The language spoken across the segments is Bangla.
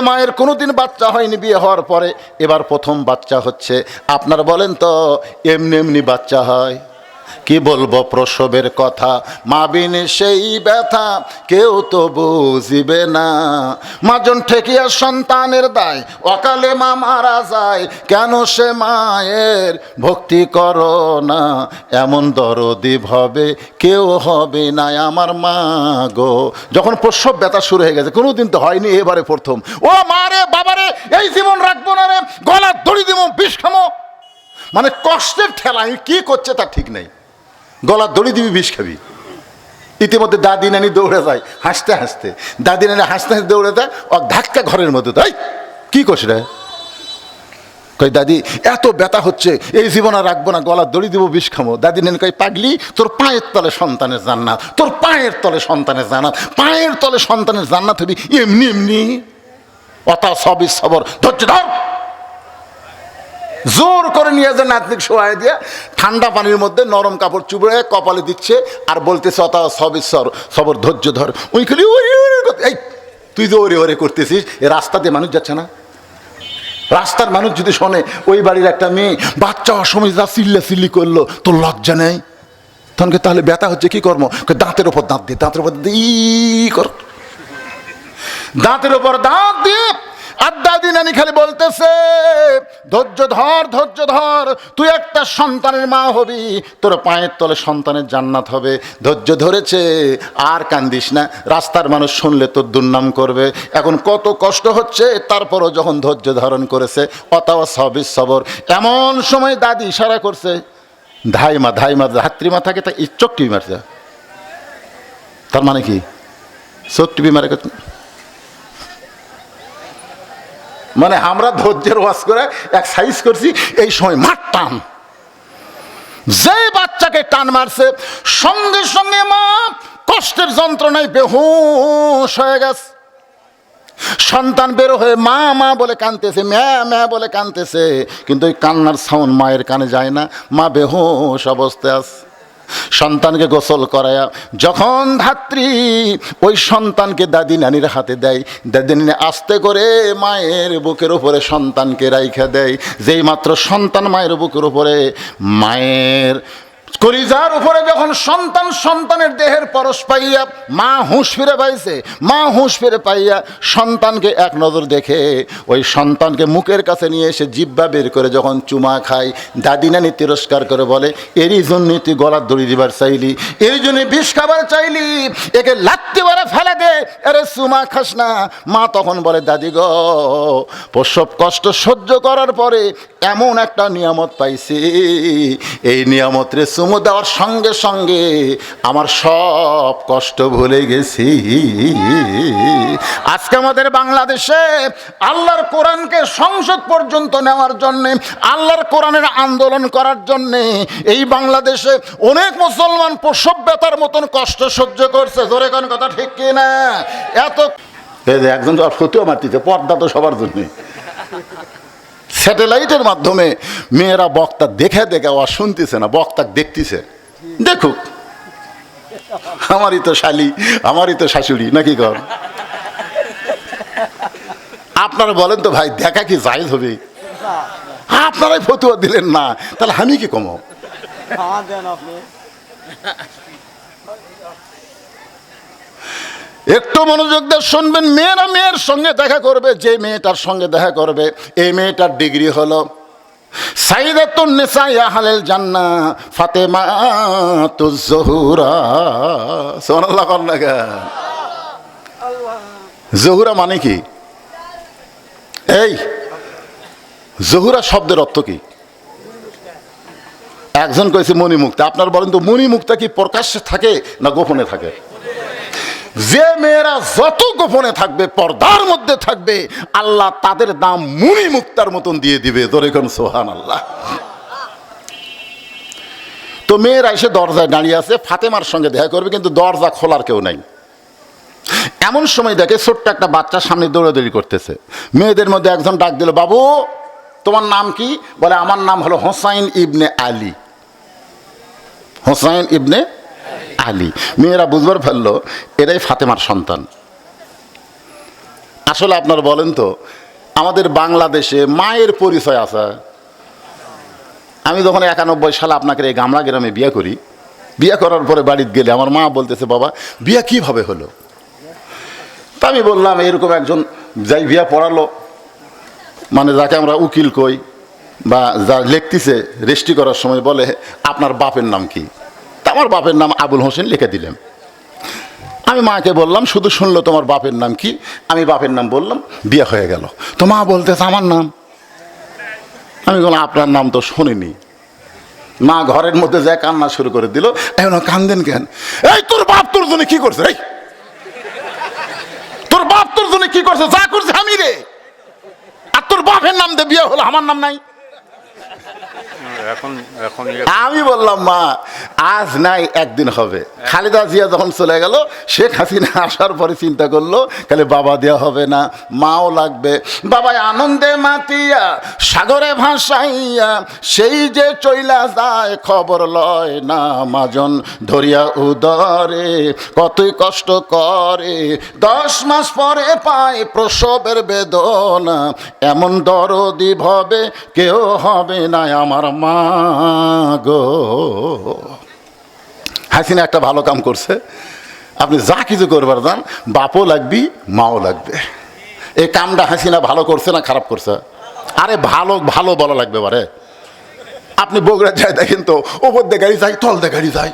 মায়ের কোনোদিন বাচ্চা হয়নি বিয়ে হওয়ার পরে, এবার প্রথম বাচ্চা হচ্ছে। আপনার বলেন তো, এমনি এমনি বাচ্চা হয়? কি বলব প্রসবের কথা? মা বিনে সেই ব্যথা, কেউ তো বুঝিবে না। মাজন ঠেকিয়া সন্তানের দায়, অকালে মা মারা যায়, কেন সে মায়ের ভক্তি করো না? এমন দরদি হবে কেউ হবে না আমার মা গো। যখন প্রসব ব্যথা শুরু হয়ে গেছে, কোনোদিন তো হয়নি এবারে প্রথম। ও মা রে বাবারে এই জীবন রাখব না রে গলা দড়ি দিব বিষ খামো। মানে কষ্টের ঠেলা কি করছে তা ঠিক নেই। গলা দড়ি দিবি, বিষ খাবি। ইতিমধ্যে দাদি নানি দৌড়ে যায়, হাসতে হাসতে। দাদি নানি হাসতে হাসতে দৌড়ে যায়, ও ধাক্কা ঘরের মধ্যে তাই কি করছে রে? কই দাদি, এত ব্যথা হচ্ছে, এই জীবন আর রাখব না গলা দড়ি দিব, বিষ খামো দাদি নানি কই পাগলি, তোর পায়ের তলে সন্তানের জান্নাত, তোর পায়ের তলে সন্তানের জান্নাত, পায়ের তলে সন্তানের জান্নাত হবি এমনি এমনি। অতা সবই সবর, ধৈর্য ধর। জোর করে নিয়ে যে নাতনিক শোয়াই দিয়ে, ঠান্ডা পানির মধ্যে নরম কাপড় চুবড়ে কপালে দিচ্ছে আর বলতেছে, অতা সবিশ্বর সবর ধৈর্য ধর। ওই খালি এই, তুই যে ওরে ওরে করতেছিস, এ রাস্তা দিয়ে মানুষ যাচ্ছে না? রাস্তার মানুষ যদি শোনে, ওই বাড়ির একটা মেয়ে বাচ্চা হওয়ার সময় যা চিল্লা চিল্লি করল, তোর লজ্জা নেই? তখন কি তাহলে ব্যথা হচ্ছে কি কর্ম দাঁতের ওপর দাঁত দিয়ে দাঁতের ওপর ই কর। দাঁতের ওপর দাঁত দিয়ে আড্ডা দিন আনি খালি বলতেছে, ধৈর্য ধর ধৈর্য ধর, তুই একটা সন্তানের মা হবি, তোর পায়ের তলে সন্তানের জান্নাত হবে, ধৈর্য ধরেছে, আর কান্দিস না, রাস্তার মানুষ শুনলে তোর দুর্নাম করবে, এখন কত কষ্ট হচ্ছে, তারপরও যখন ধৈর্য ধারণ করেছে, অতাওয়া সবিস সবর, এমন সময় দাদি ইশারা করছে, ধাইমা ধাইমা ধাত্রীমা থাকে, তা চোখ টিভি মারছে। তার মানে কি? চোখ টিভি মারে কথা- মানে আমরা ধৈর্যের ওয়াজ করে এক সাইজ করছি, এই সময় মার টান। যে বাচ্চাকে টান মারছে, সঙ্গে সঙ্গে মা কষ্টের যন্ত্রণায় বেহুশ হয়ে গেছে। সন্তান বেরো হয়ে মা মা বলে কানতেছে ম্যা ম্যা বলে কানতেছে কিন্তু ওই কান্নার সাউন্ড মায়ের কানে যায় না, মা বেহুশ অবস্থায় আছে। সন্তানকে গোসল করায়া, যখন ধাত্রী ওই সন্তানকে দাদি নানির হাতে দেয়, দাদি নানি আস্তে করে মায়ের বুকের উপরে সন্তানকে রাইখা দেয়। যেই মাত্র সন্তান মায়ের বুকের উপরে, মায়ের কলিজার উপরে যখন সন্তান সন্তানের দেহের পরশ পাইয়া মা হুঁশ ফিরে পাইছে, মা হুঁশ ফিরে পাইয়া সন্তানকে এক নজর দেখে, ওই সন্তানকে মুখের কাছে নিয়ে এসে জিব্বা বের করে যখন চুমা খায়, দাদি নানি তিরস্কার করে বলে, এরই জন্যই তুই গলার দড়ি দিবার চাইলি এর জন্য বিষ খাবার চাইলি, একে লাত্তি বারে ফেলে দে, আরে চুমা খাস না। মা তখন বলে, দাদি গো, প্রসব কষ্ট সহ্য করার পরে এমন একটা নিয়ামত পাইছি, এই নিয়ামত রে চুমু দেওয়ার সঙ্গে সঙ্গে আমার সব কষ্ট ভুলে গেছি। আজকে আমাদের বাংলাদেশে আল্লাহর কোরআনকে সংসদ পর্যন্ত নেওয়ার জন্যে, আল্লাহর কোরআনের আন্দোলন করার জন্যে এই বাংলাদেশে অনেক মুসলমান ব্যথার মতন কষ্ট সহ্য করছে। কোন কথা ঠিক কি না এত একজন ফতুয়া মারতেছে, পর্দা তো সবার জন্যে। স্যাটেলাইটের মাধ্যমে মেয়েরা বক্তা দেখে দেখে আওয়াজ শুনতেছে না, বক্তা দেখতেছে। দেখুক। আমারই তো শালি, আমারই তো শাশুড়ি, নাকি কর আপনারা বলেন তো ভাই, দেখা কি জায়জ হবে? আপনারাই ফতুয়া দিলেন না, তাহলে আমি কি কমো খাওয়া দেন আপনি একটু মনোযোগ দিয়ে শুনবেন, মেয়েরা মেয়ের সঙ্গে দেখা করবে, যে মেয়েটার সঙ্গে দেখা করবে, এই মেয়েটার ডিগ্রি হলো সাইদাতুন ফাতেমা জহুরা। মানে কি? এই, জহুরা শব্দের অর্থ কি? একজন কয়েছে মণিমুক্তা, আপনার বলেন তো মণিমুক্তা কি প্রকাশ্যে থাকে না গোপনে থাকে? যে মেয়েরা যত গোপনে থাকবে, পর্দার মধ্যে থাকবে, আল্লাহ তাদের দাম মুনি মুক্তার মতন দিয়ে দিবে। দরেখন সোহান আল্লাহ তো মেয়েরা এসে দরজায় দাঁড়িয়ে আছে, ফাতেমার সঙ্গে দেখা করবে, কিন্তু দরজা খোলার কেউ নাই। এমন সময় দেখে ছোট্ট একটা বাচ্চার সামনে দৌড়াদৌড়ি করতেছে। মেয়েদের মধ্যে একজন ডাক দিল, বাবু, তোমার নাম কি? বলে, আমার নাম হলো হোসাইন ইবনে আলী। হোসাইন ইবনে আলী। মেয়েরা বুঝবার ফেলল এরাই ফাতেমার সন্তান। আসলে আপনার বলেন তো, আমাদের বাংলাদেশে মায়ের পরিচয় আছে। আমি যখন একানব্বই সালে আপনাকে এই গামলা গ্রামে বিয়ে করি, বিয়ে করার পরে বাড়িতে গেলে আমার মা বলতেছে, বাবা, বিয়ে কীভাবে হলো? তা আমি বললাম, এরকম একজন যাই বিয়ে পড়ালো মানে যাকে আমরা উকিল কই বা যা লিখতেছে, রেজিস্ট্রি করার সময় বলে, আপনার বাপের নাম কি? আমার বাপের নাম আবুল হোসেন লিখে দিলেন। আমি মাকে বললাম শুধু শুনলো তোমার বাপের নাম কি? আমি বাপের নাম বললাম বিয়ে হয়ে গেল। তো মা বলতেছে আমার নাম? আমি বললাম আপনার নাম তো শুনিনি। মা ঘরের মধ্যে যায় কান্না শুরু করে দিল এখন কান্দেন কেন? এই তোর বাপ তোর জন্য কি করছে? এই তোর বাপ তোর জন্য কি করছে? যা করছে আমি রে। আর তোর বাপের নাম দিয়ে বিয়ে হলো আমার নাম নাই? এখন এখন আমি বললাম মা আজ নাই, একদিন হবে। খালেদা জিয়া যখন চলে গেল, শেখ হাসিনা আসার পরে চিন্তা করল তাহলে বাবা দেওয়া হবে না, মাও লাগবে। বাবা আনন্দে মাতিয়া, সাগরে ভাসাইয়া, সেই যে চইলা যায়, খবর লয় না মাজন ধরিয়া উদরে। কতই কষ্ট করে, দশ মাস পরে পায় প্রসবের বেদনা। এমন দরদি ভবে কেউ হবে না আমার মা গো। হাসিনা একটা ভালো কাম করছে। আপনি যা কিছু করবার যান বাপও লাগবি, মাও লাগবে। এই কামটা হাসিনা ভালো করছে না খারাপ করছে? আরে ভালো ভালো বলা লাগবে বারে। আপনি বগুড়া যায় দেখেন তো, ওপর দিয়ে গাড়ি যায়, তল দিয়ে গাড়ি যায়।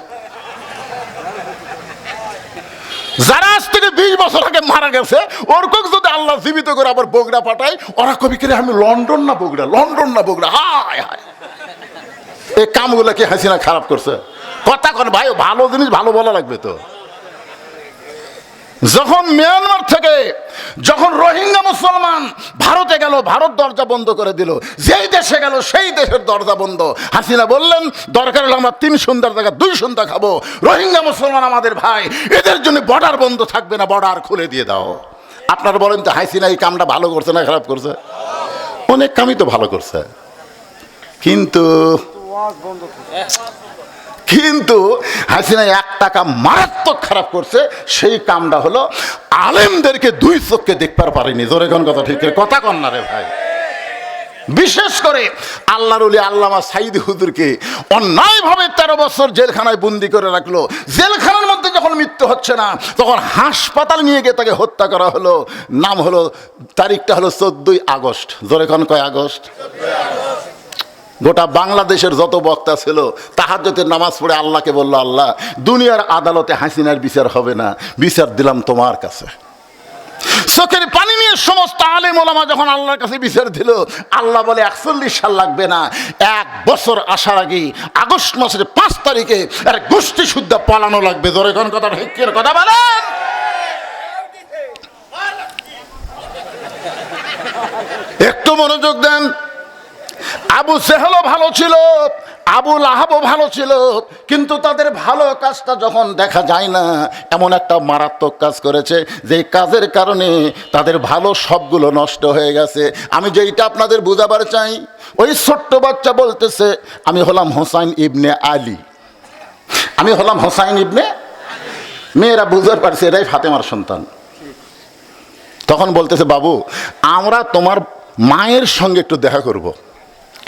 যারা আজ থেকে বিশ বছর আগে মারা গেছে, ওরকম যদি আল্লাহ জীবিত করে আবার বগুড়া পাঠায়, ওরা কবি করে আমি লন্ডন না বগুড়া, লন্ডন না বগুড়া, হায় হায়। এই কামগুলো কি হাসিনা খারাপ করছে? কথা কন ভাই, ভালো জিনিস ভালো বলা লাগবে তো। যখন মিয়ানমার থেকে, যখন রোহিঙ্গা মুসলমান ভারতে গেল, ভারত দরজা বন্ধ করে দিল, যেই দেশে গেল সেই দেশের দরজা বন্ধ। হাসিনা বললেন, দরকার হলে আমরা তিন সন্ধ্যার জায়গা, দুই সন্ধ্যা খাব। রোহিঙ্গা মুসলমান আমাদের ভাই, এদের জন্য বর্ডার বন্ধ থাকবে না বর্ডার খুলে দিয়ে দাও। আপনারা বলেন তো হাসিনা এই কামটা ভালো করছে না খারাপ করছে? অনেক কামই তো ভালো করছে। কিন্তু। কিন্তু হাসিনা এক টাকা মারাত্মক খারাপ করছে, সেই কামটা হলো আলেমদেরকে দুই চোখকে দেখবার পারেনি। জোরে কোন কথা ঠিক? কথা কন না রে ভাই। বিশেষ করে আল্লাহর উলি আল্লামা সাইদ হুজুরকে অন্যায়ভাবে তেরো বছর জেলখানায় বন্দি করে রাখল। জেলখানার মধ্যে যখন মৃত্যু হচ্ছে না, তখন হাসপাতাল নিয়ে গিয়ে তাকে হত্যা করা হলো। নাম হলো, তারিখটা হলো চোদ্দই আগস্ট। জোরে কোন কয় আগস্ট। গোটা বাংলাদেশের যত বক্তা ছিল তাহাজ্জতের নামাজ পড়ে আল্লাহকে বলল, আল্লাহ, দুনিয়ার আদালতে হাসিনার বিচার হবে না, বিচার দিলাম তোমার কাছে। চোখের পানি নিয়ে সমস্ত আলেম ওলামা যখন আল্লাহর কাছে বিচার দিল, আল্লাহ বলে, একচল্লিশ সাল লাগবে না, এক বছর আসার আগেই, আগস্ট মাসের পাঁচ তারিখে এক গোষ্ঠী শুদ্ধ পালানো লাগবে। ধরে কোন কথা হিকের কথা বলেন। একটু মনোযোগ দেন আবু সেহেলও ভালো ছিল, আবু লাহাবও ভালো ছিল, কিন্তু তাদের ভালো কাজটা যখন দেখা যায় না, এমন একটা মারাত্মক কাজ করেছে যে কাজের কারণে তাদের ভালো সবগুলো নষ্ট হয়ে গেছে। আমি যেইটা আপনাদের বুঝাবার চাই, ওই ছোট্ট বাচ্চা বলতেছে, আমি হলাম হোসাইন ইবনে আলী। আমি হলাম হোসাইন ইবনে মেয়েরা বুঝতে পারছে এটাই ফাতেমার সন্তান। তখন বলতেছে, বাবু, আমরা তোমার মায়ের সঙ্গে একটু দেখা করব।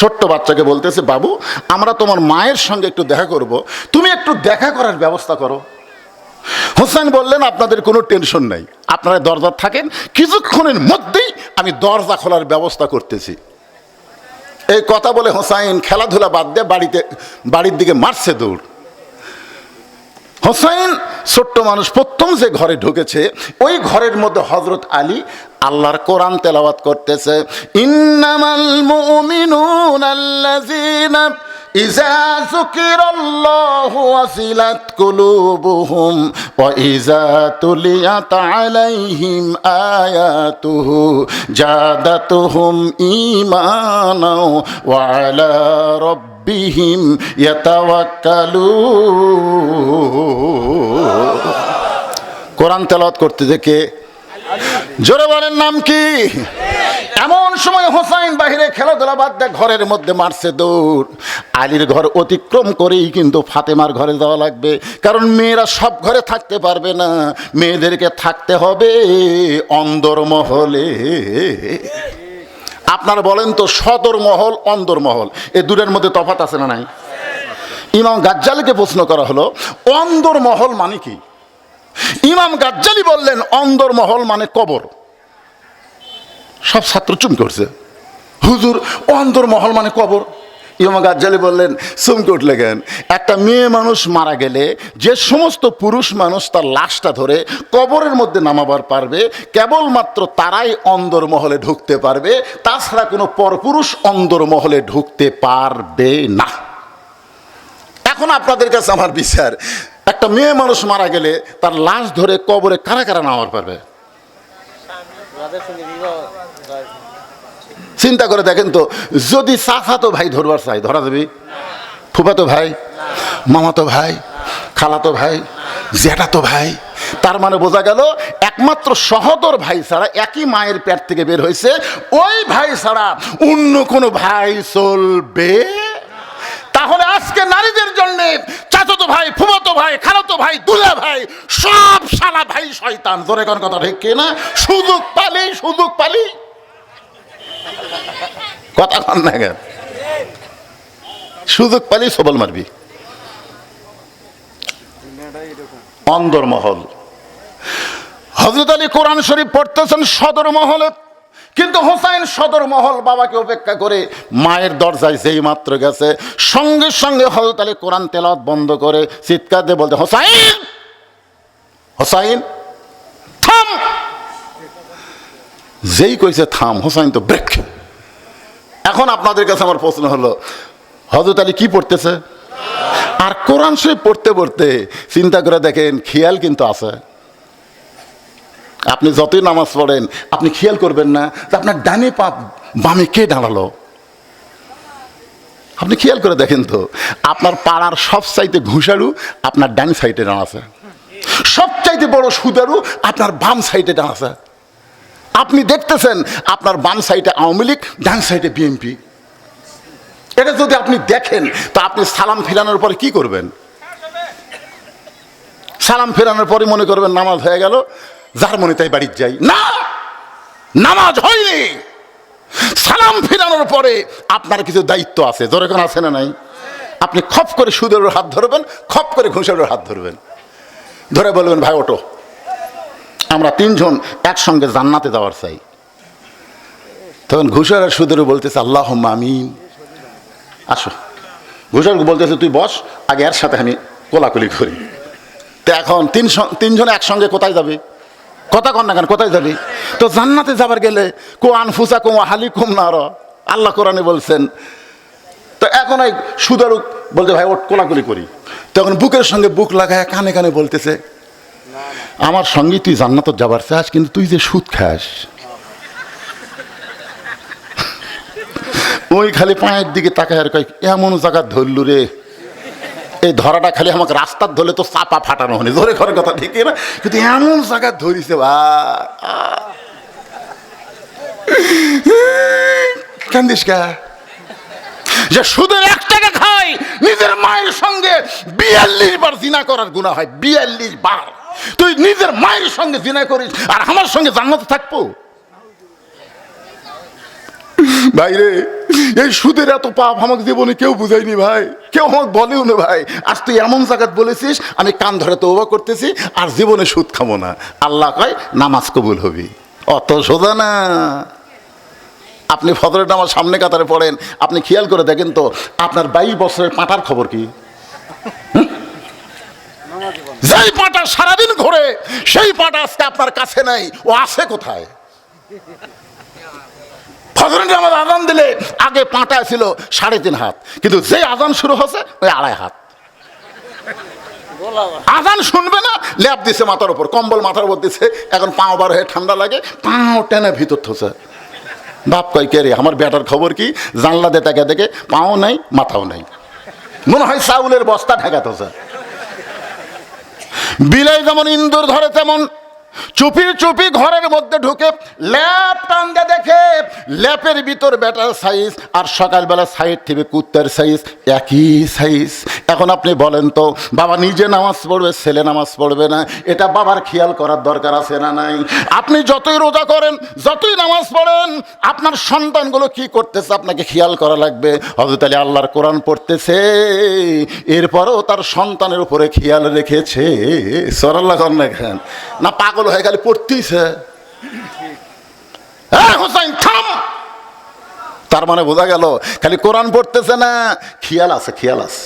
ছোট্ট বাচ্চাকে বলতেছে, বাবু, আমরা তোমার মায়ের সঙ্গে একটু দেখা করব। তুমি একটু দেখা করার ব্যবস্থা করো। হোসেন বললেন, আপনাদের কোনো টেনশন নাই। আপনারা দরজা থাকেন, কিছুক্ষণের মধ্যেই আমি দরজা খোলার ব্যবস্থা করতেছি। এই কথা বলে হোসাইন খেলাধুলা বাদ দিয়ে বাড়িতে, বাড়ির দিকে মারছে দৌড়। হোসাইন ছোট্ট মানুষ প্রথম যে ঘরে ঢুকেছে, ওই ঘরের মধ্যে হজরত আলী আল্লাহর কোরআন তেলাওয়াত করতেছে, ইন্নামাল মুমিনুন আল্লাযীনা ইজা যুকিরাল্লাহু ওয়াসিলাত কুলুবুহুম ওয়া ইজা তুলিয়াত আলাইহিম আয়াতুহু জাদাতুহুম ঈমানাও ওয়া আলা রাব্বিহিম ইয়াতাওয়াক্কালুন। কোরআন তেলাওয়াত করতে দেখে জোরে বলেন নাম কি? এমন সময় হোসাইন বাহিরে খেলাধুলা বাদ দেয় ঘরের মধ্যে মারছে দৌড়। আলীর ঘর অতিক্রম করেই কিন্তু ফাতেমার ঘরে যাওয়া লাগবে। কারণ মেয়েরা সব ঘরে থাকতে পারবে না। মেয়েদেরকে থাকতে হবে অন্দরমহলে আপনারা বলেন তো সদর মহল অন্দরমহল এ দুটার মধ্যে তফাত আছে না নাই? ইমাম গাজ্জালকে প্রশ্ন করা হলো অন্দরমহল মানে কি? ইমাম গাজ্জালি বললেন অন্দরমহল মানে কবর। সব ছাত্র চুম করছে। হুজুর অন্দরমহল মানে কবর। ইমাম গাজ্জালি বললেন চমকে উঠলে কেন? একটা মেয়ে মানুষ মারা গেলে যে সমস্ত পুরুষ মানুষ তার লাশটা ধরে কবরের মধ্যে নামাবার পারবে, কেবলমাত্র তারাই অন্দরমহলে ঢুকতে পারবে, তাছাড়া কোনো পরপুরুষ অন্দরমহলে ঢুকতে পারবে না। এখন আপনাদের কাছে আমার বিচার। একটা মেয়ে মানুষ মারা গেলে তার লাশ ধরে কবরে কারা কারা নামার পারবে? চিন্তা করে দেখেন তো, যদি চাচাতো ভাই ধরবার চাই ধরা যাবে? ফুফাতো ভাই, মামাতো ভাই, খালাতো ভাই জ্যাঠাতো ভাই, তার মানে বোঝা গেল একমাত্র সহদর ভাই ছাড়া একই মায়ের পেট থেকে বের হয়েছে, ওই ভাই ছাড়া অন্য কোনো ভাই চলবে? তাহলে আজকে নারীদের জন্য চাচাতো ভাই ফুমাতো ভাই, খালাতো ভাই, দুলা ভাই, সব শালা ভাই শয়তান। জোরে কোন কথা ঠিক কি না সুযোগ পালি সুযোগ পালি। কথা কন না কেন? সুযোগ পালি, সবল মারবি। এরকম অন্দরমহল। হজরত আলী কোরআন শরীফ পড়তেছেন সদর মহলে কিন্তু হোসাইন সদর মহল বাবাকে উপেক্ষা করে মায়ের দরজায় যেই মাত্র গেছে, সঙ্গে সঙ্গে হজরত আলী কোরআন তেলাওয়াত বন্ধ করে চিৎকার দিয়ে বলতে, হোসাইন হোসাইন, থাম! যেই কইছে, থাম, হোসাইন তো ব্রেক এখন আপনাদের কাছে আমার প্রশ্ন হলো হজরত আলী কি পড়তেছে? আর কোরআন শরীফ পড়তে পড়তে চিন্তা করে দেখেন, খেয়াল কিন্তু আছে। আপনি যতই নামাজ পড়েন, আপনি খেয়াল করবেন না যে আপনার ডানে পা বামে কে দাঁড়াল। আপনি খেয়াল করে দেখেন তো, আপনার পাড়ার সব চাইতে ঘুষারু আপনার ডান সাইডে দাঁড়াছে সবচাইতে বড় সুদারু আপনার বাম সাইডে দাঁড়াছে আপনি দেখতেছেন আপনার বাম সাইডে আওয়ামী লীগ, ডান সাইডে বিএনপি। এটা যদি আপনি দেখেন, তো আপনি সালাম ফিরানোর পরে কি করবেন? সালাম ফেরানোর পরে মনে করবেন নামাজ হয়ে গেল যার মনে তাই বাড়ির যাই। না! নামাজ হয়নি! সালাম ফেরানোর পরে আপনার কিছু দায়িত্ব আছে। যেরকম আছে না নাই? আপনি খপ করে সুদের হাত ধরবেন, খপ করে ঘুষের হাত ধরবেন। ধরে বলবেন, ভাই ওটো আমরা তিনজন একসঙ্গে জান্নাতে যাওয়ার চাই। তখন ঘুষের আর সুদের বলতেছে আল্লাহ আমিন। আসো। ঘোষক বলতেছে, তুই বস, আগে এর সাথে আমি কোলাকুলি করি। তো এখন তিন তিনজনে একসঙ্গে কোথায় যাবে? কথা কন না কেন, কোথায় যাবি? তো জান্নাতে যাবার গেলে কো আনফুসা কুম হালি কুম না আল্লাহ কোরআনে বলছেন, তো এখন এই সুদারুক বলতে ভাই ওট কোলাকুলি করি। তখন বুকের সঙ্গে বুক লাগায় কানে কানে বলতেছে, আমার সঙ্গে, তুই জান্নাত যাবার চাস, কিন্তু তুই যে সুদ খাস। ওই খালি পায়ের দিকে তাকায় আর কয়, এমন জায়গা ধরলু রে। এই ধরাটা খালি আমাকে রাস্তার ধরলে তো চাপা ফাটানো হয়নি। ধরে ঘরের কথা ঠিক না কিন্তু এমন জায়গা ধরিছে ভাই কান্দিস কা? যে সুদের এক টাকা খায় নিজের মায়ের সঙ্গে বিয়াল্লিশ বার জিনা করার গুণা হয়, বিয়াল্লিশ বার। তুই নিজের মায়ের সঙ্গে জিনা করিস, আর আমার সঙ্গে জান্নাতে থাকব? ভাই রে এই সুদের এত পাপ আমাকে জীবনে কেউ বুঝায়নি ভাই। কেউ আমাকে বলেও না ভাই। আজ তুই এমন জায়গাত বলেছিস, আমি কান ধরে তৌবা করতেছি, আর জীবনে সুদ খাব না। আল্লাহ কয়, নামাজ কবুল হবি। অত সোজা না। আপনি ফজরের নামাজ সামনে কাতারে পড়েন, আপনি খেয়াল করে দেখেন তো, আপনার বাইশ বছরের পাঁটার খবর কি? যেই পাটা সারাদিন ঘোরে, সেই পাটা আজকে আপনার কাছে নাই, ও আছে কোথায়? ফজরের নামাজ আজান দিলে আগে পাটা ছিল সাড়ে তিন হাত। কিন্তু যে আজান শুরু হচ্ছে ওই আড়াই হাত। আজান শুনবে না, ল্যাপ দিছে মাথার উপর, কম্বল মাথার উপর দিছে, এখন পাও বার হয়ে ঠান্ডা লাগে, পাও টেনে ভিতর থসে বাপ কয়, কে রে, আমার বেটার খবর কি? জানলা দে তাকে দেখে পাও নাই, মাথাও নাই। মনে হয় চাউলের বস্তা থসে বিলাই যেমন ইন্দুর ধরে, তেমন চুপি চুপি ঘরের মধ্যে ঢুকে ল্যাপ টাঙ্গে দেখে ল্যাপের ভিতর ব্যাটার সাইজ আর সকালবেলা সাইড থেকে কুত্তার সাইজ একই সাইজ এখন আপনি বলেন তো, বাবা নিজে নামাজ পড়বে, ছেলে নামাজ পড়বে না, এটা বাবার খেয়াল করার দরকার আছে না নাই? আপনি যতই রোজা করেন, যতই নামাজ পড়েন, আপনার সন্তানগুলো কি করতেছে আপনাকে খেয়াল করা লাগবে? হজরত আলী আল্লাহর কোরআন পড়তেছে, এরপরও তার সন্তানের উপরে খেয়াল রেখেছে। সরাল্লাহ কর না কেন? না পাগল হয়ে গেলে পড়তেইছে হ্যাঁ হোসাইন, থাম! তার মানে বোঝা গেল, খালি কোরআন পড়তেছে না, খেয়াল আছে খেয়াল আছে।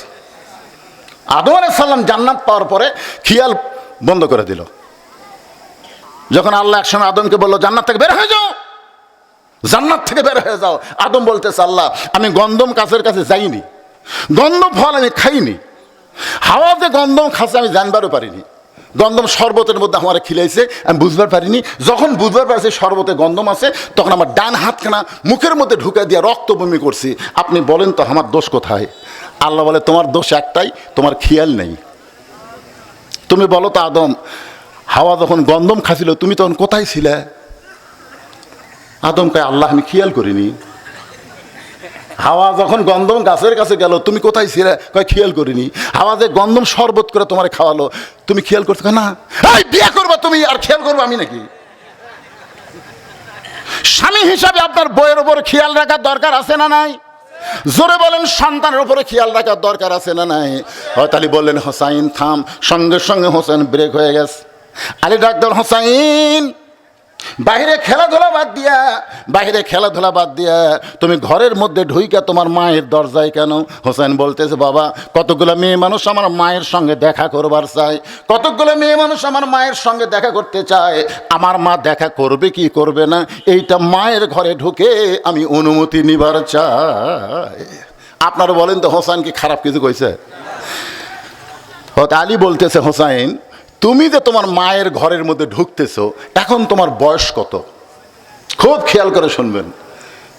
আদম আলাইহিস সালাম জান্নাত পাওয়ার পরে খেয়াল বন্ধ করে দিল। যখন আল্লাহ একসময় আদমকে বলল, জান্নাত থেকে বের হয়ে যাও, জান্নাত থেকে বের হয়ে যাও। আদম বলতেছে, আল্লাহ, আমি গন্ধম গাছের কাছে যাইনি গন্ধম ফল আমি খাইনি, হাওয়াতে গন্ধম খাসে আমি জানবারও পারিনি। গন্ধম শরবতের মধ্যে আমার খিলাইছে, আমি বুঝবার পারিনি। যখন বুঝবার পারছি শরবতে গন্ধম আছে, তখন আমার ডান হাতখানা মুখের মধ্যে ঢুকে দিয়ে রক্ত বমি করছি। আপনি বলেন তো আমার দোষ কোথায়? আল্লাহ বলে, তোমার দোষ একটাই, তোমার খেয়াল নেই। তুমি বলো তো আদম, হাওয়া যখন গন্ধম খাছিল, তুমি তখন কোথায় ছিলে? আদম কয়, আল্লাহ, আমি খেয়াল করিনি। হাওয়া যখন গন্ধম গাছের কাছে গেল, তুমি কোথায় ছিলে? কয়, খেয়াল করিনি। হাওয়া যে গন্ধম শরবত করে তোমার খাওয়ালো, তুমি খেয়াল কয়, না। এই, বিয়ে করবা তুমি, আর খেয়াল করব আমি নাকি? স্বামী হিসাবে আপনার বইয়ের উপর খেয়াল রাখার দরকার আছে না নাই? জোরে বলেন, সন্তানের উপরে খেয়াল রাখার দরকার আছে না নাই? হয়তো আলী বললেন, হোসাইন, থাম। সঙ্গে সঙ্গে হোসেন ব্রেক হয়ে গেছে। আলী ডাক্তার হোসাইন! বাইরে খেলাধুলা বাদ দিয়া বাইরে খেলাধুলা বাদ দিয়া তুমি ঘরের মধ্যে ঢুইকা তোমার মায়ের দরজায় কেন? হোসেন বলতেছে, বাবা কতগুলো মেয়ে মানুষ আমার মায়ের সঙ্গে দেখা করবার চায়। কতগুলো মেয়ে মানুষ আমার মায়ের সঙ্গে দেখা করতে চায়। আমার মা দেখা করবে কি করবে না? এইটা মায়ের ঘরে ঢুকে আমি অনুমতি নিবার চাই। আপনারা বলেন তো, হোসেন কি খারাপ কিছু কইছে? হয়তো আলী বলতেছে হোসাইন তুমি যে তোমার মায়ের ঘরের মধ্যে ঢুকতেছো, এখন তোমার বয়স কত? খুব খেয়াল করে শুনবেন।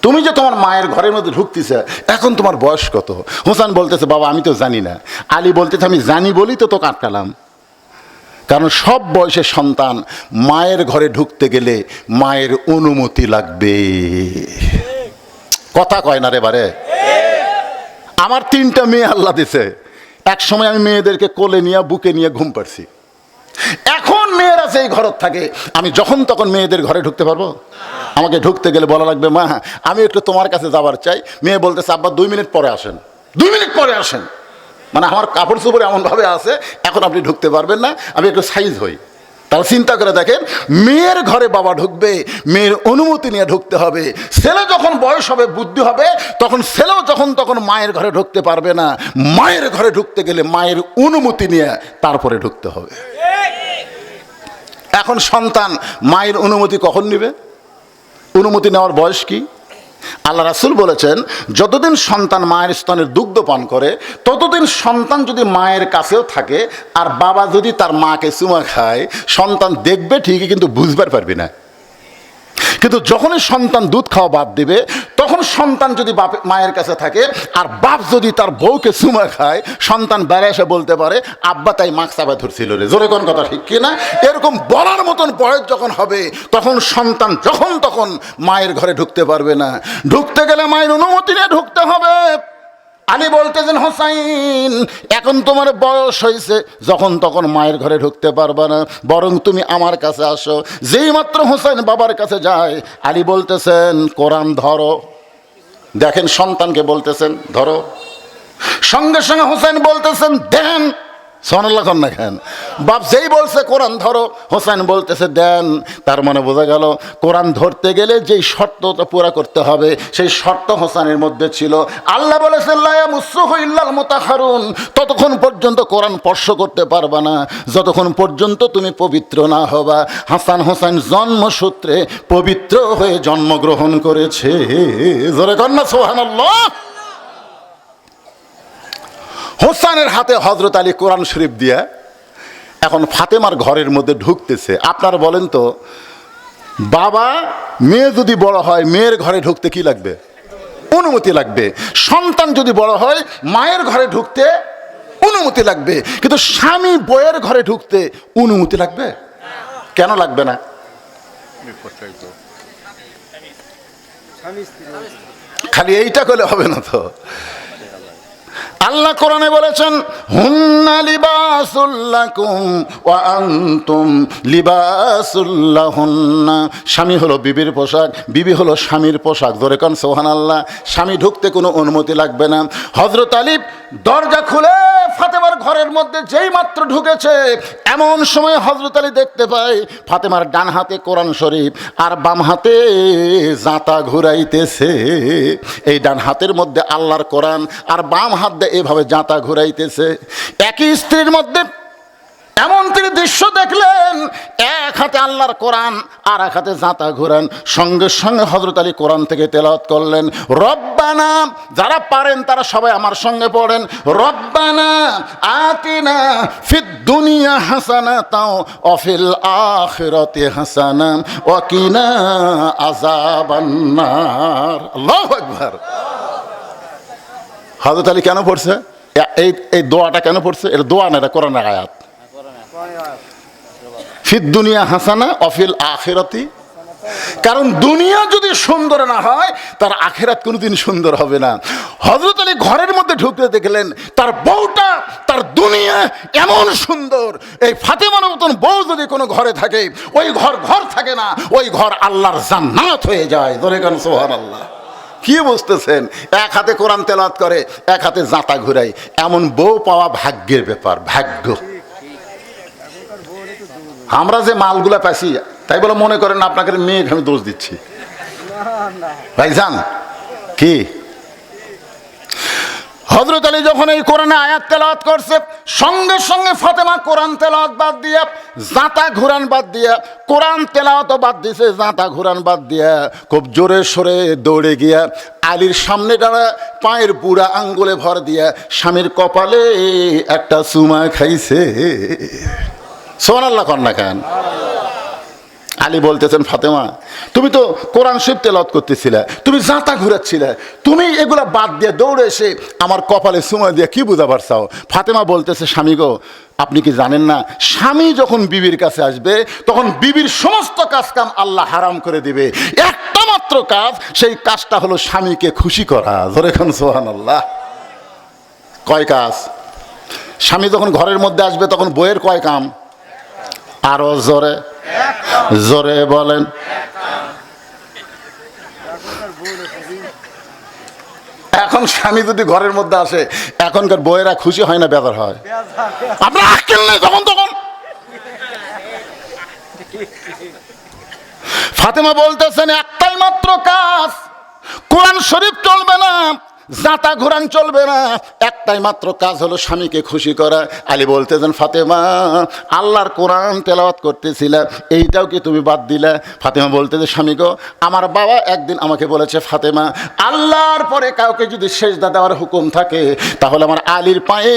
তুমি যে তোমার মায়ের ঘরের মধ্যে ঢুকতেছে, এখন তোমার বয়স কত? হোসান বলতেছে, বাবা, আমি তো জানি না। আলী বলতেছে, আমি জানি বলি তো তো আটকালাম। কারণ সব বয়সের সন্তান মায়ের ঘরে ঢুকতে গেলে মায়ের অনুমতি লাগবে। কথা কয় না রে বারে। আমার তিনটা মেয়ে আল্লাহ দিছে। এক সময় আমি মেয়েদেরকে কোলে নিয়ে, বুকে নিয়ে ঘুম পাড়ছি। এখন মেয়েরা সেই ঘরত থাকে, আমি যখন তখন মেয়েদের ঘরে ঢুকতে পারব? আমাকে ঢুকতে গেলে বলা লাগবে, মা, আমি একটু তোমার কাছে যাবার চাই। মেয়ে বলতেছে, আব্বা, দুই মিনিট পরে আসেন। দুই মিনিট পরে আসেন। মানে আমার কাপড় চোপড় এমনভাবে আছে, এখন আপনি ঢুকতে পারবেন না, আমি একটু সাইজ হই। তাহলে চিন্তা করে দেখেন, মেয়ের ঘরে বাবা ঢুকবে, মেয়ের অনুমতি নিয়ে ঢুকতে হবে। ছেলে যখন বয়স হবে, বুদ্ধি হবে, তখন ছেলেও যখন তখন মায়ের ঘরে ঢুকতে পারবে না। মায়ের ঘরে ঢুকতে গেলে মায়ের অনুমতি নিয়ে তারপরে ঢুকতে হবে। এখন সন্তান, মায়ের অনুমতি কখন নেবে? অনুমতি নেওয়ার বয়স কি? আল্লাহ রাসুল বলেছেন, যতদিন সন্তান মায়ের স্তনের দুগ্ধ পান করে, ততদিন সন্তান যদি মায়ের কাছেও থাকে, আর বাবা যদি তার মাকে চুমা খায়, সন্তান দেখবে ঠিকই কিন্তু বুঝবার পারবি না। কিন্তু যখনই সন্তান দুধ খাওয়া বাদ দেবে, তখন সন্তান যদি বাপ, মায়ের কাছে থাকে, আর বাপ যদি তার বউকে চুমা খায়, সন্তান বেড়ে এসে বলতে পারে, আব্বা, তাই মাক চাপা ধরছিল রে। জোরে কোন কথা, ঠিক কিনা? এরকম বলার মতন বয়স যখন হবে, তখন সন্তান যখন তখন মায়ের ঘরে ঢুকতে পারবে না। ঢুকতে গেলে মায়ের অনুমতি নিয়ে ঢুকতে হবে। আলী বলতেছেন, হোসাইন, এখন তোমার বয়স হয়েছে, যখন তখন মায়ের ঘরে ঢুকতে পারবে না, বরং তুমি আমার কাছে আসো। যেই মাত্র হোসাইন বাবার কাছে যায়, আলী বলতেছেন, কোরআন ধরো। দেখেন সন্তানকে বলতেছেন, ধরো। সঙ্গে সঙ্গে হোসেন বলতেছেন, দেন। সোনাল্লাহ না খান বাপ যেই বলছে, কোরআন ধরো। হোসেন বলতেছে, দেন। তার মানে বোঝা গেল, কোরআন ধরতে গেলে যেই শর্তটা পুরা করতে হবে, সেই শর্ত হোসেনের মধ্যে ছিল। আল্লাহ বলেছেন মোতাহারুন। ততক্ষণ পর্যন্ত কোরআন স্পর্শ করতে পারবা না। যতক্ষণ পর্যন্ত তুমি পবিত্র না হবা। হাসান হোসেন জন্মসূত্রে পবিত্র হয়ে জন্মগ্রহণ করেছে। জোরে কন্যা সোহান হোসানের হাতে হজরত আলী কোরআন শরীফ দিয়ে এখন ফাতেমার ঘরের মধ্যে ঢুকতেছে। আপনারা বলেন তো, বাবা, মেয়ে যদি বড় হয়, মেয়ের ঘরে ঢুকতে কি লাগবে? অনুমতি লাগবে। সন্তান যদি বড় হয়, মায়ের ঘরে ঢুকতে অনুমতি লাগবে। কিন্তু স্বামী বইয়ের ঘরে ঢুকতে অনুমতি লাগবে? কেন লাগবে না? খালি এইটা করলে হবে না তো। আল্লাহ কোরআনে বলেছেন, হুন্না লিবাসুল্লাকুম ওয়া আনতুম লিবাসুল্লাহুন্না স্বামী হলো বিবির পোশাক, বিবি হলো স্বামীর পোশাক। ধরে কান সোহান আল্লাহ স্বামী ঢুকতে কোনো অনুমতি লাগবে না। হজরত আলী দরজা খুলে ফাতেমার ঘরের মধ্যে যেই মাত্র ঢুকেছে, এমন সময় হজরত আলী দেখতে পায়, ফাতেমার ডান হাতে কোরআন শরীফ আর বাম হাতে জাঁতা ঘুরাইতেছে। এই ডান হাতের মধ্যে আল্লাহর কোরআন আর বাম হাত দিয়ে এভাবে জাঁতা ঘুরাইতেছে। একই স্ত্রীর মধ্যে এমন তিনি দৃশ্য দেখলেন, এক হাতে আল্লাহর কোরআন, আর এক হাতে জাঁতা ঘুরান। সঙ্গে সঙ্গে হজরত আলী কোরআন থেকে তেলাওয়াত করলেন, রব্বানা যারা পারেন তারা সবাই আমার সঙ্গে পড়েন, রব্বানা আতিনা ফিদ দুনিয়া হাসানা তাও অফিল আখিরাতে হাসানা ওয়াকিনা আযাবান্নার আল্লাহু আকবার। হজরত আলী কেন পড়ছে? এই এই দোয়াটা কেন পড়ছে? এটা দোয়া না, এটা কোরআনের আয়াত। ফিদ দুনিয়া হাসানা, অফিল আখেরাতি। কারণ দুনিয়া যদি সুন্দর না হয়, তার আখেরাত কোনোদিন সুন্দর হবে না। হজরত আলী ঘরের মধ্যে ঢুকতে দেখলেন, তার বউটা, তার দুনিয়া এমন সুন্দর। এই ফাতেমার মতন বউ যদি কোনো ঘরে থাকে, ওই ঘর ঘর থাকে না, ওই ঘর আল্লাহর জান্নাত হয়ে যায়। ধরে কেন সোহান আল্লাহ কি বুঝতেছেন? এক হাতে কোরআন তেলাত করে, এক হাতে জাঁতা ঘুরাই এমন বউ পাওয়া ভাগ্যের ব্যাপার, ভাগ্য। আমরা যে মালগুলা পাইছি, তাই বলে মনে করেন আপনাকে মেয়ে এখানে দোষ দিচ্ছি। ভাই যান কি? হজরত আলী যখন এই কোরআনে আয়াত তেলাওয়াত করছে, সঙ্গে সঙ্গে ফাতেমা কোরআন তেলাওয়াত বাদ দিয়া, জাঁতা ঘুরান বাদ দিয়া, কোরআন তেলাওয়াত বাদ দিছে, জাঁতা ঘুরান বাদ দিয়া, খুব জোরে সরে দৌড়ে গিয়া আলীর সামনে দাঁড়া, পায়ের বুড়া আঙ্গুলে ভর দিয়া, স্বামীর কপালে একটা চুমা খাইছে। সোনাল্লাহ কন্যা খান আলী বলতেছেন, ফাতেমা, তুমি তো কোরআন শরীফ তেলাওয়াত করতেছিলে, তুমি জাঁতা ঘুরাচ্ছিলে, তুমি এগুলা বাদ দিয়ে দৌড়ে এসে আমার কপালে সময় দিয়ে কি বুঝাবার চাও? ফাতেমা বলতেছে, স্বামী গো, আপনি কি জানেন না, স্বামী যখন বিবির কাছে আসবে, তখন বিবির সমস্ত কাজ কাম আল্লাহ হারাম করে দিবে। একটা মাত্র কাজ, সেই কাজটা হলো স্বামীকে খুশি করা। ধরে খান সোহান আল্লাহ কয় কাজ? স্বামী যখন ঘরের মধ্যে আসবে, তখন বইয়ের কয় কাম? আরও জোরে। জোরে বলেন। এখন স্বামী যদি ঘরের মধ্যে আসে, এখনকার বইয়েরা খুশি হয় না বেদার হয়। আপনার আক্কেল নেই তখন তখন। ফাতেমা বলতেছেন, একটাই মাত্র কাজ, কোরআন শরীফ চলবে না। জাতা ঘোরান চলবে না। একটাই মাত্র কাজ হলো স্বামীকে খুশি করা। আলী বলতেছেন ফাতেমা, আল্লাহর কোরআন তেলাওয়াত করতেছিল, এইটাও কি তুমি বাদ দিলে? ফাতেমা বলতে যে স্বামী গো, আমার বাবা একদিন আমাকে বলেছে, ফাতেমা, আল্লাহর পরে কাউকে যদি শেষ দেওয়ার হুকুম থাকে, তাহলে আমার আলীর পায়ে